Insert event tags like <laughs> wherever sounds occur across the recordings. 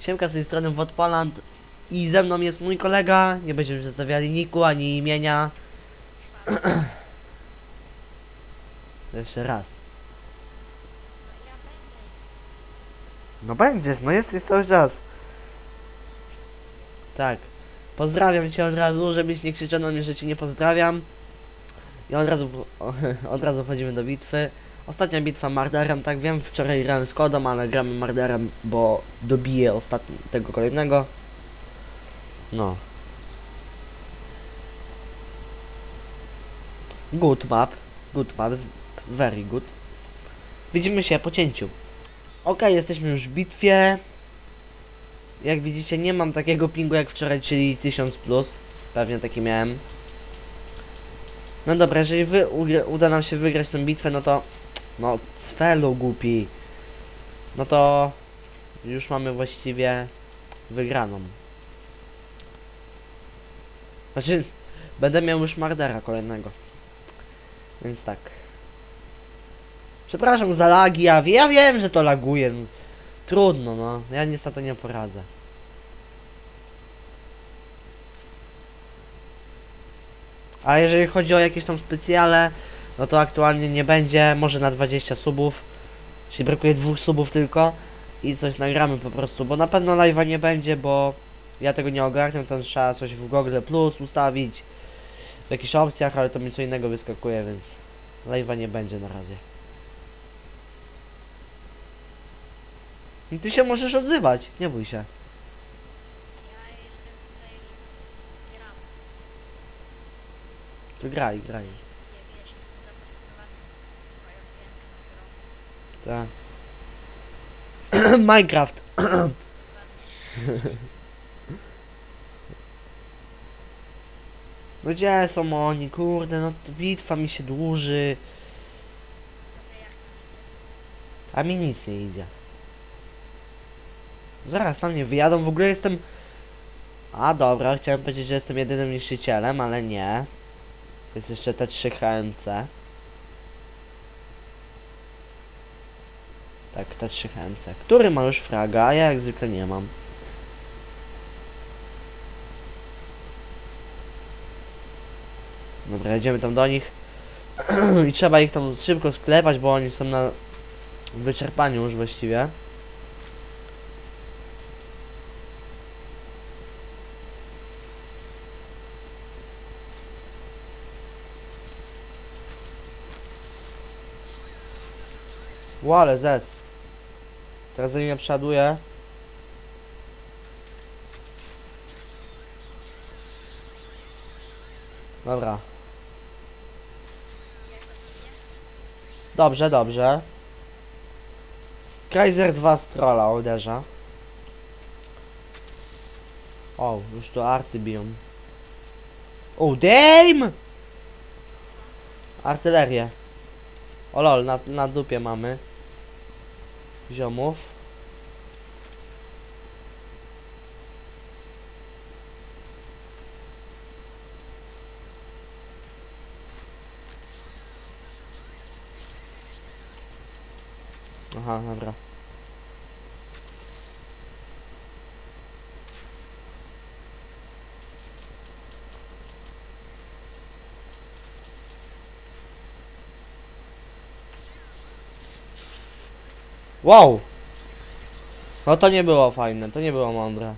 Siemka z tej strony Wodpoland i ze mną jest mój kolega. Nie będziemy przedstawiali niku ani imienia. <clears throat> Jeszcze raz. No będziesz, no jesteś cały czas. Tak. Pozdrawiam cię od razu, żebyś nie krzyczał na mnie, że cię nie pozdrawiam. I od razu, <laughs> od razu wchodzimy do bitwy. Ostatnia bitwa Marderem, tak wiem, wczoraj grałem z Kodą, ale gramy Marderem, bo dobiję tego kolejnego. No. Good map, good map, very good. Widzimy się po cięciu. Ok, jesteśmy już w bitwie. Jak widzicie, nie mam takiego pingu jak wczoraj, czyli 1000 plus. Pewnie taki miałem. No dobra, jeżeli wy uda nam się wygrać tę bitwę, no to... No, cfelu głupi. No to... Już mamy właściwie... Wygraną. Znaczy... Będę miał już Mardera kolejnego. Więc tak. Przepraszam za lagi, ja, ja wiem, że to laguje. No. Trudno, no. Ja nic na to nie poradzę. A jeżeli chodzi o jakieś tam specjale, no to aktualnie nie będzie, może na 20 subów. Czyli brakuje dwóch subów tylko i coś nagramy po prostu, bo na pewno live'a nie będzie, bo ja tego nie ogarniam, tam trzeba coś w Google Plus ustawić w jakichś opcjach, ale to mi co innego wyskakuje, więc live'a nie będzie na razie. I ty się możesz odzywać, nie bój się. Graj, graj. Tak. <clears throat> Minecraft. <clears throat> No gdzie są oni, kurde, no bitwa mi się dłuży, a mi nic nie idzie. Zaraz na mnie wyjadą, w ogóle jestem... A dobra, chciałem powiedzieć, że jestem jedynym niszczycielem, ale nie. Jest jeszcze te trzy HMC. Tak, te trzy HMC. Który ma już fraga, ja jak zwykle nie mam. Dobra, jedziemy tam do nich. <clears throat> I trzeba ich tam szybko sklepać, bo oni są na wyczerpaniu już właściwie. Ło, ale zes. Teraz zanim ja przeładuję. Dobra. Dobrze, dobrze. Kaiser 2 strola uderza. O, już tu arty biją. O, damn! Artylerię. O lol, na, na dupie mamy. Ziomów. Aha, dobra. Wow! No to nie było fajne, to nie było mądre.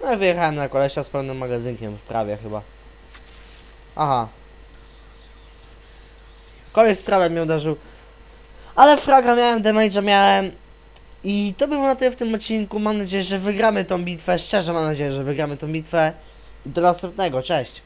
No i wyjechałem na kolesia z pełnym magazynkiem, prawie chyba. Aha. Koleś strzelem mnie uderzył. Ale fraga miałem, damage'a miałem. I to było na tyle w tym odcinku. Mam nadzieję, że wygramy tą bitwę. Szczerze mam nadzieję, że wygramy tą bitwę. I do następnego, cześć.